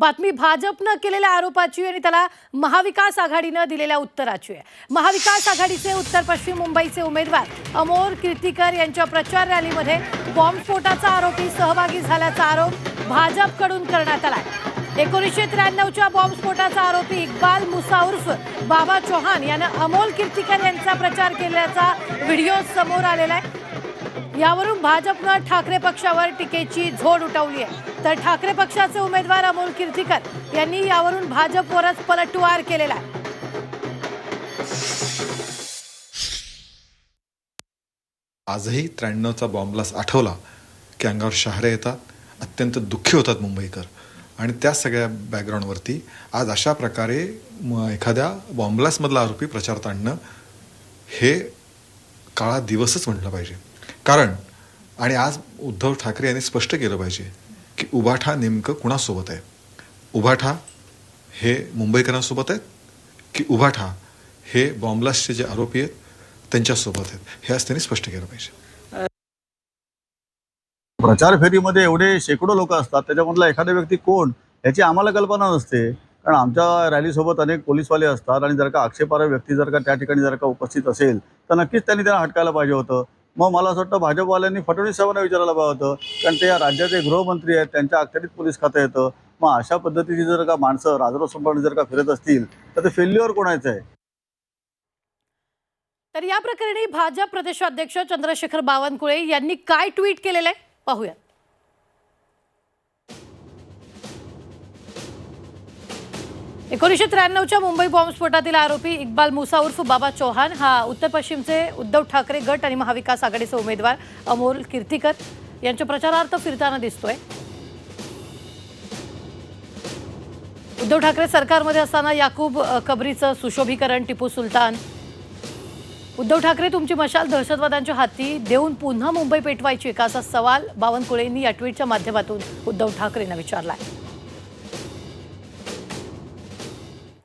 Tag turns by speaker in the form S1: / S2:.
S1: बातमी भाजपनं केलेल्या आरोपाची आणि त्याला महाविकास आघाडीनं दिलेल्या उत्तराची आहे. महाविकास आघाडीचे उत्तर पश्चिम मुंबईचे उमेदवार अमोल कीर्तीकर यांच्या प्रचार रॅलीमध्ये बॉम्बस्फोटाचा आरोपी सहभागी झाल्याचा आरोप भाजपकडून करण्यात आला एकोणीसशे त्र्याण्णवच्या बॉम्बस्फोटाचा आरोपी इक्बाल मुसा उर्फ बाबा चौहान यानं अमोल कीर्तीकर यांचा प्रचार केल्याचा व्हिडिओ समोर आलेला आहे. यावरून भाजपनं ठाकरे पक्षावर टीकेची झोड उठवली आहे. तर ठाकरे पक्षाचे उमेदवार अमोल कीर्तीकर यांनी यावरून भाजपवरच पलटवार केलेला आहे.
S2: आजही त्र्याण्णवचा बॉम्बलास आठवला की अंगावर शहारे येतात अत्यंत दुःखी होतात मुंबईकर. आणि त्या सगळ्या बॅकग्राऊंडवरती आज अशा प्रकारे एखाद्या बॉम्बलासमधला आरोपी प्रचारात आणणं हे काळा दिवसच म्हटलं पाहिजे. कारण आणि आज उद्धव ठाकरे यांनी स्पष्ट केलं पाहिजे की उभाठा नेमकं कुणासोबत आहे? उभाठा हे मुंबईकरांसोबत आहेत की उभाठा हे बॉम्बलासचे जे आरोपी आहेत त्यांच्यासोबत आहेत? हे आज त्यांनी स्पष्ट केलं पाहिजे.
S3: प्रचार फेरीमध्ये एवढे शेकडो लोक असतात त्याच्यामधला एखादा व्यक्ती कोण याची आम्हाला कल्पना नसते. कारण आमच्या रॅलीसोबत अनेक पोलीसवाले असतात आणि जर का आक्षेपार्ह व्यक्ती जर का त्या ठिकाणी जर का उपस्थित असेल तर नक्कीच त्यांनी त्यांना हटकायला पाहिजे होतं. मग मला असं वाटतं भाजपवाल्यांनी फडणवीस साहेबांना विचारायला पाहिजे होतं. कारण ते या राज्याचे गृहमंत्री आहेत त्यांच्या अखत्यारीत पोलीस खातं येतं. मग अशा पद्धतीची जर का माणसं राजरोसंप्रमाणे जर का फिरत असतील तर ते फेल्युअर कोणाचं आहे?
S1: तर या प्रकरणी भाजप प्रदेशाध्यक्ष चंद्रशेखर बावनकुळे यांनी काय ट्विट केलेलं आहे? पाहूया. एकोणीसशे त्र्याण्णवच्या मुंबई बॉम्बस्फोटातील आरोपी इक्बाल मुसा उर्फ बाबा चौहान हा उत्तर पश्चिमचे उद्धव ठाकरे गट आणि महाविकास आघाडीचे उमेदवार अमोल कीर्तिकर यांच्या प्रचारार्थ फिरताना दिसतोय. उद्धव ठाकरे सरकारमध्ये असताना याकूब कबरीचं सुशोभीकरण टिपू सुलतान. उद्धव ठाकरे तुमची मशाल दहशतवाद्यांच्या हाती देऊन पुन्हा मुंबई पेटवायची का असा सवाल बावनकुळेंनी या ट्विटच्या माध्यमातून उद्धव ठाकरेंना विचारला आहे